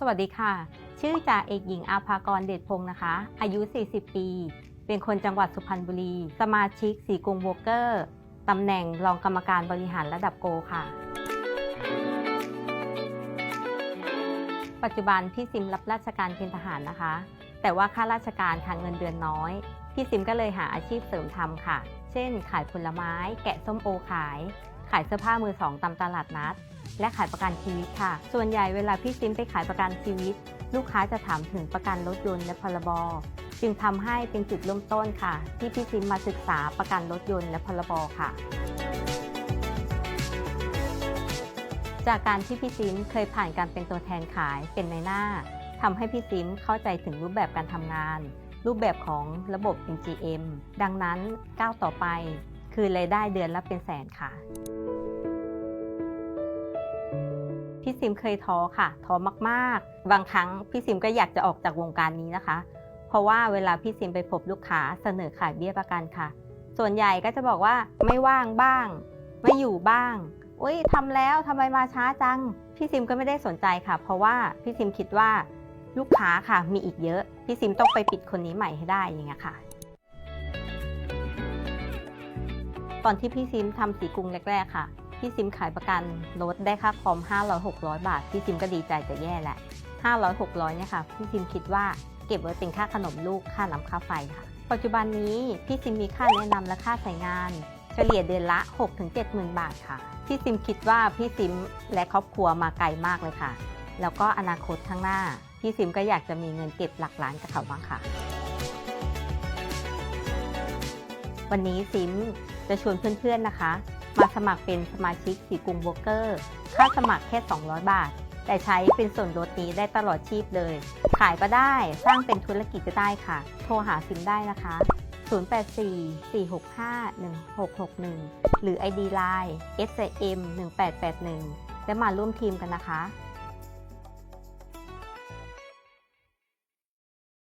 สวัสดีค่ะ ชื่อจ่าเอกหญิงอาภากรเดชพงศ์นะคะ อายุ 40 ปี เป็นคนจังหวัดสุพรรณบุรี สมาชิกสีกรุงโบเกอร์ ตำแหน่งรองกรรมการบริหารระดับโกค่ะ ปัจจุบันพี่ซิมรับราชการเป็นทหารนะคะ แต่ว่าค่าราชการค่ะเงินเดือนน้อย พี่ซิมก็เลยหาอาชีพเสริมทำค่ะ เช่น ขายผลไม้ แกะส้มโอขาย ขายเสื้อผ้ามือสองตามตลาดนัด และขายประกันชีวิตค่ะ ส่วนใหญ่เวลาพี่ซิมไปขายประกันชีวิต ลูกค้าจะถามถึงประกันรถยนต์และพรบจึงทำให้เป็นจุดเริ่มต้นค่ะ ที่พี่ซิมมาศึกษาประกันรถยนต์และพรบค่ะ จากการที่พี่ซิมเคยผ่านการเป็นตัวแทนขายเป็นในหน้าทำให้พี่ซิมเข้าใจถึงรูปแบบการทำงาน รูปแบบของระบบ MGM ดังนั้นก้าวต่อไป คือรายได้เดือนละเป็นแสนค่ะ พี่ซิมเคยท้อค่ะ ท้อมากๆ บางครั้งพี่ซิมก็อยากจะออกจากวงการนี้นะคะ เพราะว่าเวลาพี่ซิมไปพบลูกค้าเสนอขายเบี้ยประกันค่ะ ส่วนใหญ่ก็จะบอกว่าไม่ว่างบ้าง ไม่อยู่บ้างอุ้ยทำแล้วทำไมมาช้าจัง พี่ซิมก็ไม่ได้สนใจค่ะ เพราะว่าพี่ซิมคิดว่าลูกค้าค่ะมีอีกเยอะ พี่ซิมต้องไปปิดคนนี้ใหม่ให้ได้อย่างเงี้ยค่ะ ตอนที่พี่ซิมทำสีกรุงแรก ๆ ค่ะ พี่ซิมขายประกันรถได้ค่าคอม 500-600 บาท พี่ซิมก็ดีใจจะแย่แหละ 500-600เนี่ยค่ะ พี่ซิมคิดว่าเก็บไว้เป็นค่าขนมลูกค่าน้ำค่าไฟค่ะ ปัจจุบันนี้พี่ซิมมีค่าแนะนำและค่าใช้งานเฉลี่ยเดือนละ 6-70,000 บาทค่ะ พี่ซิมคิดว่าพี่ซิมและครอบครัวมาไกลมากเลยค่ะ แล้วก็อนาคตข้างหน้า พี่ซิมก็อยากจะมีเงินเก็บหลักล้านกับเขาบ้างค่ะวันนี้ซิมจะชวนเพื่อนๆนะคะ มาสมัครเป็นสมาชิกสีกรุงโบรกเกอร์ ค่าสมัครแค่ 200 บาท แต่ใช้เป็นส่วนลดนี้ได้ตลอดชีพเลย ขายก็ได้สร้างเป็นธุรกิจก็ได้ค่ะ โทรหาซิมได้นะคะ 084-465-1661 หรือ ID Line S M 1881 และมาร่วมทีมกันนะคะ